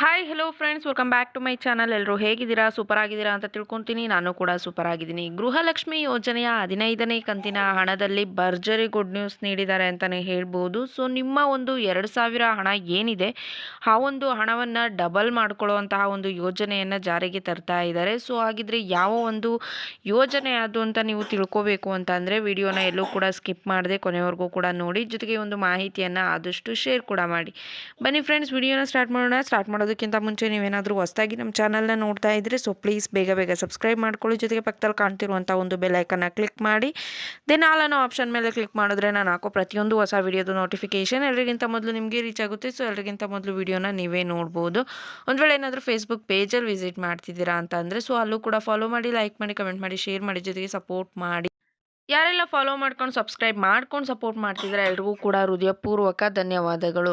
Hi hello friends welcome back to my channel ಎಲ್ಲರೂ ಹೇಗಿದ್ದೀರಾ? Super ಆಗಿದ್ದೀರಾ ಅಂತ ತಿಳ್ಕೊತೀನಿ. ನಾನು ಕೂಡ ಸೂಪರ್ ಆಗಿದ್ದೀನಿ ಗೃಹಲಕ್ಷ್ಮಿ ಯೋಜನೆಯ ಹದಿನೈದನೇ ಕಂತಿನ ಹಣದಲ್ಲಿ ಭರ್ಜರಿ ಗುಡ್ ನ್ಯೂಸ್ ನೀಡಿದ್ದಾರೆ ಅಂತಲೇ ಹೇಳ್ಬೋದು. ಸೊ ನಿಮ್ಮ ಒಂದು ಎರಡು ಸಾವಿರ ಹಣ ಏನಿದೆ, ಆ ಒಂದು ಹಣವನ್ನು ಡಬಲ್ ಮಾಡ್ಕೊಳ್ಳುವಂತಹ ಒಂದು ಯೋಜನೆಯನ್ನು ಜಾರಿಗೆ ತರ್ತಾ ಇದ್ದಾರೆ. ಸೊ ಹಾಗಿದ್ರೆ ಯಾವ ಒಂದು ಯೋಜನೆ ಅದು ಅಂತ ನೀವು ತಿಳ್ಕೋಬೇಕು ಅಂತ ಅಂದರೆ ವಿಡಿಯೋನ ಎಲ್ಲೂ ಕೂಡ ಸ್ಕಿಪ್ ಮಾಡದೆ ಕೊನೆವರೆಗೂ ಕೂಡ ನೋಡಿ. ಜೊತೆಗೆ ಒಂದು ಮಾಹಿತಿಯನ್ನು ಆದಷ್ಟು ಶೇರ್ ಕೂಡ ಮಾಡಿ. ಬನ್ನಿ ಫ್ರೆಂಡ್ಸ್ ವಿಡಿಯೋನ ಸ್ಟಾರ್ಟ್ ಮಾಡೋಣ. ಸ್ಟಾರ್ಟ್ ಮಾಡೋದಕ್ಕಿಂತ ಮುಂಚೆ ನೀವೇನಾದರೂ ಹೊಸದಾಗಿ ನಮ್ಮ ಚಾನಲ್ನ ನೋಡ್ತಾ ಇದ್ದರೆ ಸೊ ಪ್ಲೀಸ್ ಬೇಗ ಬೇಗ ಸಬ್ಸ್ಕ್ರೈಬ್ ಮಾಡ್ಕೊಳ್ಳಿ. ಜೊತೆಗೆ ಪಕ್ಕದಲ್ಲಿ ಕಾಣ್ತಿರುವಂಥ ಒಂದು ಬೆಲ್ಲೈಕನ್ನ ಕ್ಲಿಕ್ ಮಾಡಿ. ದೆನ್ ಆಲ್ ಆಪ್ಷನ್ ಮೇಲೆ ಕ್ಲಿಕ್ ಮಾಡಿದ್ರೆ ನಾನು ಹಾಕೋ ಪ್ರತಿಯೊಂದು ಹೊಸ ವಿಡಿಯೋದು ನೋಟಿಫಿಕೇಷನ್ ಎಲ್ಲರಿಗಿಂತ ಮೊದಲು ನಿಮಗೆ ರೀಚ್ ಆಗುತ್ತೆ. ಸೊ ಎಲ್ಲರಿಗಿಂತ ಮೊದಲು ವಿಡಿಯೋನ ನೀವೇ ನೋಡ್ಬೋದು. ಒಂದು ವೇಳೆ ಏನಾದರೂ ಫೇಸ್ಬುಕ್ ಪೇಜಲ್ಲಿ ವಿಸಿಟ್ ಮಾಡ್ತಿದ್ದೀರಾ ಅಂತ ಅಂದರೆ ಸೊ ಅಲ್ಲೂ ಕೂಡ ಫಾಲೋ ಮಾಡಿ ಲೈಕ್ ಮಾಡಿ ಕಮೆಂಟ್ ಮಾಡಿ ಶೇರ್ ಮಾಡಿ, ಜೊತೆಗೆ ಸಪೋರ್ಟ್ ಮಾಡಿ. ಯಾರೆಲ್ಲ ಫಾಲೋ ಮಾಡ್ಕೊಂಡು ಸಬ್ಸ್ಕ್ರೈಬ್ ಮಾಡ್ಕೊಂಡು ಸಪೋರ್ಟ್ ಮಾಡ್ತಿದ್ರೆ ಎಲ್ರಿಗೂ ಕೂಡ ಹೃದಯಪೂರ್ವಕ ಧನ್ಯವಾದಗಳು.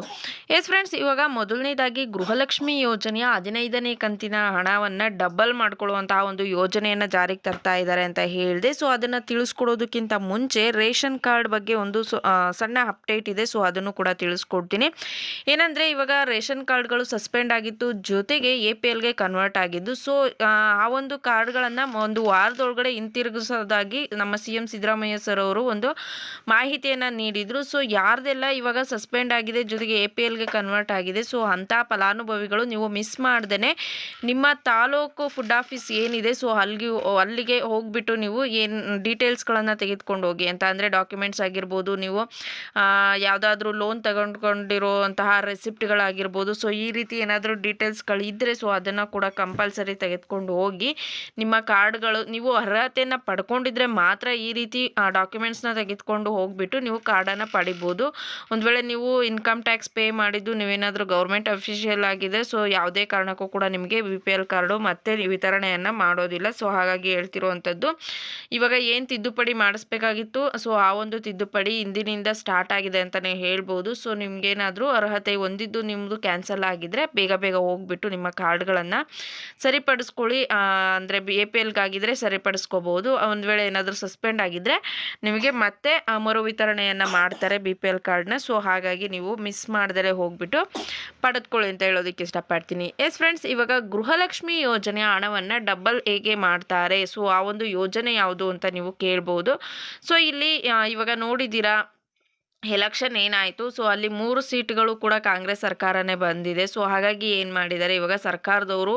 ಎಸ್ ಫ್ರೆಂಡ್ಸ್ ಇವಾಗ ಮೊದಲನೇದಾಗಿ ಗೃಹಲಕ್ಷ್ಮಿ ಯೋಜನೆಯ ಹದಿನೈದನೇ ಕಂತಿನ ಹಣವನ್ನು ಡಬಲ್ ಮಾಡ್ಕೊಳ್ಳುವಂತಹ ಒಂದು ಯೋಜನೆಯನ್ನು ಜಾರಿಗೆ ತರ್ತಾ ಇದ್ದಾರೆ ಅಂತ ಹೇಳಿದೆ. ಸೊ ಅದನ್ನು ತಿಳಿಸ್ಕೊಡೋದಕ್ಕಿಂತ ಮುಂಚೆ ರೇಷನ್ ಕಾರ್ಡ್ ಬಗ್ಗೆ ಒಂದು ಸಣ್ಣ ಅಪ್ಡೇಟ್ ಇದೆ. ಸೊ ಅದನ್ನು ಕೂಡ ತಿಳಿಸ್ಕೊಡ್ತೀನಿ. ಏನಂದರೆ, ಇವಾಗ ರೇಷನ್ ಕಾರ್ಡ್ಗಳು ಸಸ್ಪೆಂಡ್ ಆಗಿತ್ತು ಜೊತೆಗೆ ಎ ಪಿ ಎಲ್ಗೆ ಕನ್ವರ್ಟ್ ಆಗಿದ್ದು. ಸೊ ಆ ಒಂದು ಕಾರ್ಡ್ಗಳನ್ನು ಒಂದು ವಾರದೊಳಗಡೆ ಹಿಂತಿರುಗಿಸೋದಾಗಿ ನಮ್ಮ ಸಿ ಎಂ ಸಿದ್ದರಾಮಯ್ಯ ಸರ್ ಅವರು ಒಂದು ಮಾಹಿತಿಯನ್ನು ನೀಡಿದರು. ಸೊ ಯಾರ್ದೆಲ್ಲ ಇವಾಗ ಸಸ್ಪೆಂಡ್ ಆಗಿದೆ, ಜೊತೆಗೆ ಎ ಪಿ ಎಲ್ಗೆ ಕನ್ವರ್ಟ್ ಆಗಿದೆ ಸೊ ಅಂಥ ಫಲಾನುಭವಿಗಳು ನೀವು ಮಿಸ್ ಮಾಡ್ದೇ ನಿಮ್ಮ ತಾಲೂಕು ಫುಡ್ ಆಫೀಸ್ ಏನಿದೆ ಸೊ ಅಲ್ಲಿಗೆ ಅಲ್ಲಿಗೆ ಹೋಗಿಬಿಟ್ಟು ನೀವು ಏನು ಡೀಟೇಲ್ಸ್ಗಳನ್ನು ತೆಗೆದುಕೊಂಡು ಹೋಗಿ ಅಂತ ಅಂದರೆ ಡಾಕ್ಯುಮೆಂಟ್ಸ್ ಆಗಿರ್ಬೋದು, ನೀವು ಯಾವುದಾದ್ರೂ ಲೋನ್ ತಗೊಂಡ್ಕೊಂಡಿರುವಂತಹ ರೆಸಿಪ್ಟ್ಗಳಾಗಿರ್ಬೋದು ಸೊ ಈ ರೀತಿ ಏನಾದರೂ ಡೀಟೇಲ್ಸ್ಗಳಿದ್ದರೆ ಸೊ ಅದನ್ನು ಕೂಡ ಕಂಪಲ್ಸರಿ ತೆಗೆದುಕೊಂಡು ಹೋಗಿ ನಿಮ್ಮ ಕಾರ್ಡ್ಗಳು ನೀವು ಅರ್ಹತೆಯನ್ನು ಪಡ್ಕೊಂಡಿದ್ರೆ ಮಾತ್ರ ಈ ರೀತಿ ಡಾಕ್ಯುಮೆಂಟ್ಸ್ನ ತೆಗೆದುಕೊಂಡು ಹೋಗ್ಬಿಟ್ಟು ನೀವು ಕಾರ್ಡನ್ನು ಪಡಿಬೋದು. ಒಂದು ವೇಳೆ ನೀವು ಇನ್ಕಮ್ ಟ್ಯಾಕ್ಸ್ ಪೇ ಮಾಡಿದ್ದು ನೀವೇನಾದರೂ ಗೌರ್ಮೆಂಟ್ ಅಫಿಷಿಯಲ್ ಆಗಿದೆ ಸೊ ಯಾವುದೇ ಕಾರಣಕ್ಕೂ ಕೂಡ ನಿಮಗೆ ಬಿ ಪಿ ಎಲ್ ಕಾರ್ಡು ಮತ್ತೆ ವಿತರಣೆಯನ್ನು ಮಾಡೋದಿಲ್ಲ. ಸೊ ಹಾಗಾಗಿ ಹೇಳ್ತಿರುವಂಥದ್ದು, ಇವಾಗ ಏನು ತಿದ್ದುಪಡಿ ಮಾಡಿಸ್ಬೇಕಾಗಿತ್ತು? ಸೊ ಆ ಒಂದು ತಿದ್ದುಪಡಿ ಇಂದಿನಿಂದ ಸ್ಟಾರ್ಟ್ ಆಗಿದೆ ಅಂತಲೇ ಹೇಳ್ಬೋದು. ಸೊ ನಿಮಗೇನಾದರೂ ಅರ್ಹತೆ ಹೊಂದಿದ್ದು ನಿಮ್ಮದು ಕ್ಯಾನ್ಸಲ್ ಆಗಿದ್ದರೆ ಬೇಗ ಬೇಗ ಹೋಗ್ಬಿಟ್ಟು ನಿಮ್ಮ ಕಾರ್ಡ್ಗಳನ್ನು ಸರಿಪಡಿಸ್ಕೊಳ್ಳಿ. ಅಂದರೆ ಬಿ ಎ ಪಿ ಎಲ್ಗಾಗಿದ್ದರೆ ಸರಿಪಡಿಸ್ಕೋಬೋದು. ಒಂದು ವೇಳೆ ಏನಾದರೂ ಸಸ್ಪೆಂಡ್ ಆಗಿದ್ದರೆ ನಿಮಗೆ ಮತ್ತೆ ಮರು ವಿತರಣೆಯನ್ನು ಮಾಡ್ತಾರೆ ಬಿ ಪಿ ಎಲ್ ಕಾರ್ಡ್ನ ಸೊ ಹಾಗಾಗಿ ನೀವು ಮಿಸ್ ಮಾಡ್ದಲೇ ಹೋಗ್ಬಿಟ್ಟು ಪಡೆದುಕೊಳ್ಳಿ ಅಂತ ಹೇಳೋದಕ್ಕೆ ಇಷ್ಟಪಡ್ತೀನಿ. ಎಸ್ ಫ್ರೆಂಡ್ಸ್ ಇವಾಗ ಗೃಹಲಕ್ಷ್ಮಿ ಯೋಜನೆಯ ಹಣವನ್ನು ಡಬಲ್ ಹೇಗೆ ಮಾಡ್ತಾರೆ. ಸೊ ಆ ಒಂದು ಯೋಜನೆ ಯಾವುದು ಅಂತ ನೀವು ಕೇಳ್ಬೋದು. ಸೊ ಇಲ್ಲಿ ಇವಾಗ ನೋಡಿದ್ದೀರಾ ಎಲೆಕ್ಷನ್ ಏನಾಯಿತು? ಸೊ ಅಲ್ಲಿ ಮೂರು ಸೀಟ್ಗಳು ಕೂಡ ಕಾಂಗ್ರೆಸ್ ಸರ್ಕಾರನೇ ಬಂದಿದೆ. ಸೊ ಹಾಗಾಗಿ ಏನು ಮಾಡಿದ್ದಾರೆ? ಇವಾಗ ಸರ್ಕಾರದವರು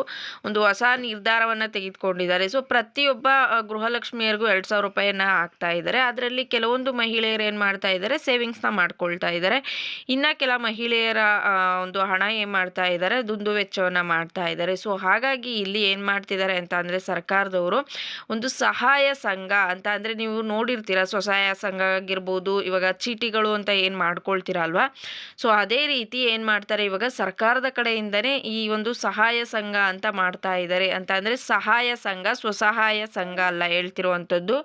ಒಂದು ಹೊಸ ನಿರ್ಧಾರವನ್ನು ತೆಗೆದುಕೊಂಡಿದ್ದಾರೆ. ಸೊ ಪ್ರತಿಯೊಬ್ಬ ಗೃಹಲಕ್ಷ್ಮಿಯರಿಗೂ ಎರಡು ಸಾವಿರ ರೂಪಾಯಿಯನ್ನು ಹಾಕ್ತಾ ಇದ್ದಾರೆ. ಅದರಲ್ಲಿ ಕೆಲವೊಂದು ಮಹಿಳೆಯರು ಏನು ಮಾಡ್ತಾ ಇದ್ದಾರೆ? ಸೇವಿಂಗ್ಸ್ನ ಮಾಡ್ಕೊಳ್ತಾ ಇದ್ದಾರೆ. ಇನ್ನು ಕೆಲ ಮಹಿಳೆಯರ ಒಂದು ಹಣ ಏನು ಮಾಡ್ತಾ ಇದ್ದಾರೆ? ದುಂದು ವೆಚ್ಚವನ್ನು ಮಾಡ್ತಾ ಇದ್ದಾರೆ. ಸೊ ಹಾಗಾಗಿ ಇಲ್ಲಿ ಏನು ಮಾಡ್ತಿದ್ದಾರೆ ಅಂತ ಅಂದರೆ ಸರ್ಕಾರದವರು ಒಂದು ಸಹಾಯ ಸಂಘ ಅಂತ ಅಂದರೆ ನೀವು ನೋಡಿರ್ತೀರ? ಸ್ವಸಹಾಯ ಸಂಘ ಆಗಿರ್ಬೋದು, ಇವಾಗ ಚೀಟಿಗಳು ಅಂತ ಏನು ಮಾಡ್ಕೊಳ್ತೀರ ಅಲ್ವಾ ಸೊ ಅದೇ ರೀತಿ ಏನು ಮಾಡ್ತಾರೆ? ಇವಾಗ ಸರ್ಕಾರದ ಕಡೆಯಿಂದನೇ ಈ ಒಂದು ಸಹಾಯ ಸಂಘ ಅಂತ ಮಾಡ್ತಾ ಇದ್ದಾರೆ ಅಂತ ಅಂದರೆ ಸಹಾಯ ಸಂಘ, ಸ್ವಸಹಾಯ ಸಂಘ ಅಲ್ಲ ಹೇಳ್ತಿರುವಂಥದ್ದು.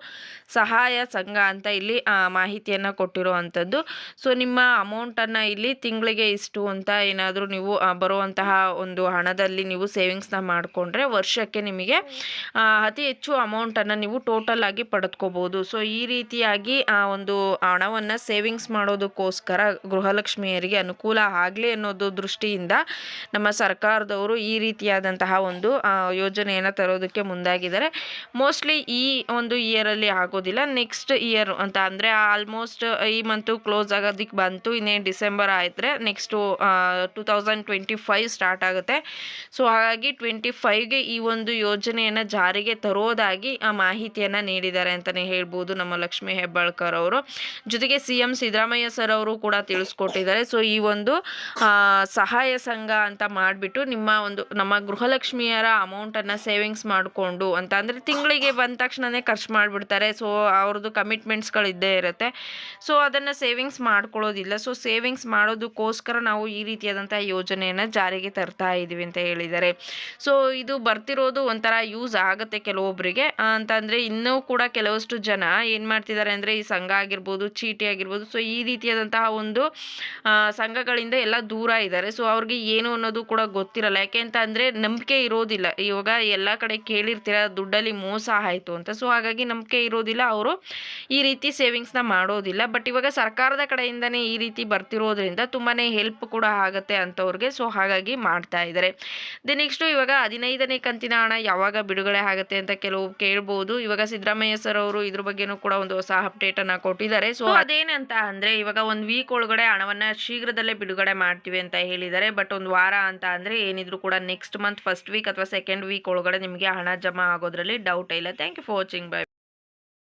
ಸಹಾಯ ಸಂಘ ಅಂತ ಇಲ್ಲಿ ಮಾಹಿತಿಯನ್ನು ಕೊಟ್ಟಿರುವಂಥದ್ದು. ಸೊ ನಿಮ್ಮ ಅಮೌಂಟನ್ನು ಇಲ್ಲಿ ತಿಂಗಳಿಗೆ ಇಷ್ಟು ಅಂತ ಏನಾದರೂ ನೀವು ಬರುವಂತಹ ಒಂದು ಹಣದಲ್ಲಿ ನೀವು ಸೇವಿಂಗ್ಸ್ನ ಮಾಡಿಕೊಂಡ್ರೆ ವರ್ಷಕ್ಕೆ ನಿಮಗೆ ಅತಿ ಹೆಚ್ಚು ಅಮೌಂಟನ್ನು ನೀವು ಟೋಟಲ್ ಆಗಿ ಪಡೆದುಕೋಬೋದು. ಸೊ ಈ ರೀತಿಯಾಗಿ, ಆ, ಒಂದು ಹಣವನ್ನು ಸೇವಿಂಗ್ಸ್ ಮಾಡೋದಕ್ಕೋಸ್ಕರ ಗೃಹಲಕ್ಷ್ಮಿಯರಿಗೆ ಅನುಕೂಲ ಆಗಲಿ ಅನ್ನೋದು ದೃಷ್ಟಿಯಿಂದ ನಮ್ಮ ಸರ್ಕಾರದವರು ಈ ರೀತಿಯಾದಂತಹ ಒಂದು ಯೋಜನೆಯನ್ನು ತರೋದಕ್ಕೆ ಮುಂದಾಗಿದ್ದಾರೆ. ಮೋಸ್ಟ್ಲಿ ಈ ಒಂದು ಇಯರಲ್ಲಿ ಆಗೋದಿಲ್ಲ. ನೆಕ್ಸ್ಟ್ ಇಯರ್ ಅಂತ ಅಂದರೆ ಆಲ್ಮೋಸ್ಟ್ ಈ ಮಂತು ಕ್ಲೋಸ್ ಆಗೋದಕ್ಕೆ ಬಂತು. ಇನ್ನೇನು December ಆಯಿತರೆ next two thousand twenty five start ಆಗುತ್ತೆ. ಸೊ ಹಾಗಾಗಿ ಟ್ವೆಂಟಿ ಫೈವ್ಗೆ ಈ ಒಂದು ಯೋಜನೆಯನ್ನು ಜಾರಿಗೆ ತರೋದಾಗಿ, ಆ, ಮಾಹಿತಿಯನ್ನು ನೀಡಿದ್ದಾರೆ ಅಂತಲೇ ಹೇಳ್ಬೋದು ನಮ್ಮ ಲಕ್ಷ್ಮೀ ಹೆಬ್ಬಾಳ್ಕರ್ ಅವರು. ಜೊತೆಗೆ ಸಿ ಎಂ ಸರ್ ಅವರು ಕೂಡ ತಿಳಿಸ್ಕೊಟ್ಟಿದ್ದಾರೆ. ಸೊ ಈ ಒಂದು ಸಹಾಯ ಸಂಘ ಅಂತ ಮಾಡಿಬಿಟ್ಟು ನಿಮ್ಮ ಒಂದು, ನಮ್ಮ ಗೃಹಲಕ್ಷ್ಮಿಯರ ಅಮೌಂಟನ್ನು ಸೇವಿಂಗ್ಸ್ ಮಾಡಿಕೊಂಡು ಅಂತ ಅಂದರೆ ತಿಂಗಳಿಗೆ ಬಂದ ತಕ್ಷಣವೇ ಖರ್ಚು ಮಾಡಿಬಿಡ್ತಾರೆ. ಸೊ ಅವ್ರದ್ದು ಕಮಿಟ್ಮೆಂಟ್ಸ್ಗಳು ಇದ್ದೇ ಇರುತ್ತೆ. ಸೊ ಅದನ್ನು ಸೇವಿಂಗ್ಸ್ ಮಾಡ್ಕೊಳ್ಳೋದಿಲ್ಲ. ಸೊ ಸೇವಿಂಗ್ಸ್ ಮಾಡೋದಕ್ಕೋಸ್ಕರ ನಾವು ಈ ರೀತಿಯಾದಂಥ ಯೋಜನೆಯನ್ನು ಜಾರಿಗೆ ತರ್ತಾ ಇದ್ದೀವಿ ಅಂತ ಹೇಳಿದ್ದಾರೆ. ಸೊ ಇದು ಬರ್ತಿರೋದು ಒಂಥರ ಯೂಸ್ ಆಗುತ್ತೆ ಕೆಲವೊಬ್ಬರಿಗೆ ಅಂತಂದರೆ ಇನ್ನೂ ಕೂಡ ಕೆಲವಷ್ಟು ಜನ ಏನು ಮಾಡ್ತಿದ್ದಾರೆ ಅಂದರೆ ಈ ಸಂಘ ಆಗಿರ್ಬೋದು, ಚೀಟಿ ಆಗಿರ್ಬೋದು. ಸೊ ರೀತಿಯಾದಂತಹ ಒಂದು ಸಂಘಗಳಿಂದ ಎಲ್ಲ ದೂರ ಇದ್ದಾರೆ. ಸೊ ಅವ್ರಿಗೆ ಏನು ಅನ್ನೋದು ಕೂಡ ಗೊತ್ತಿರಲ್ಲ. ಯಾಕೆ ಅಂತ ಅಂದರೆ ನಂಬಿಕೆ ಇರೋದಿಲ್ಲ. ಇವಾಗ ಎಲ್ಲ ಕಡೆ ಕೇಳಿರ್ತೀರ ದುಡ್ಡಲ್ಲಿ ಮೋಸ ಆಯಿತು ಅಂತ. ಸೊ ಹಾಗಾಗಿ ನಂಬಿಕೆ ಇರೋದಿಲ್ಲ. ಅವರು ಈ ರೀತಿ ಸೇವಿಂಗ್ಸ್ನ ಮಾಡೋದಿಲ್ಲ. ಬಟ್ ಇವಾಗ ಸರ್ಕಾರದ ಕಡೆಯಿಂದನೇ ಈ ರೀತಿ ಬರ್ತಿರೋದ್ರಿಂದ ತುಂಬಾ ಹೆಲ್ಪ್ ಕೂಡ ಆಗುತ್ತೆ ಅಂತವ್ರಿಗೆ. ಸೊ ಹಾಗಾಗಿ ಮಾಡ್ತಾ ಇದ್ದಾರೆ. ದಿ ನೆಕ್ಸ್ಟು ಇವಾಗ ಹದಿನೈದನೇ ಕಂತಿನ ಹಣ ಯಾವಾಗ ಬಿಡುಗಡೆ ಆಗುತ್ತೆ ಅಂತ ಕೆಲವು ಕೇಳ್ಬೋದು. ಇವಾಗ ಸಿದ್ದರಾಮಯ್ಯ ಸರ್ ಅವರು ಇದ್ರ ಬಗ್ಗೆನೂ ಕೂಡ ಒಂದು ಹೊಸ ಅಪ್ಡೇಟನ್ನು ಕೊಟ್ಟಿದ್ದಾರೆ. ಸೊ ಅದೇನಂತ ಅಂದರೆ ಇವಾಗ ಒಂದು ವೀಕ್ ಒಳಗಡೆ ಹಣವನ್ನು ಶೀಘ್ರದಲ್ಲೇ ಬಿಡುಗಡೆ ಮಾಡ್ತೀವಿ ಅಂತ ಹೇಳಿದ್ದಾರೆ. ಬಟ್ ಒಂದು ವಾರ ಅಂತ ಅಂದರೆ ಏನಿದ್ರು ಕೂಡ ನೆಕ್ಸ್ಟ್ ಮಂತ್ ಫಸ್ಟ್ ವೀಕ್ ಅಥವಾ ಸೆಕೆಂಡ್ ವೀಕ್ ಒಳಗಡೆ ನಿಮಗೆ ಹಣ ಜಮಾ ಆಗೋದ್ರಲ್ಲಿ ಡೌಟ್ ಇಲ್ಲ. Thank you for watching bye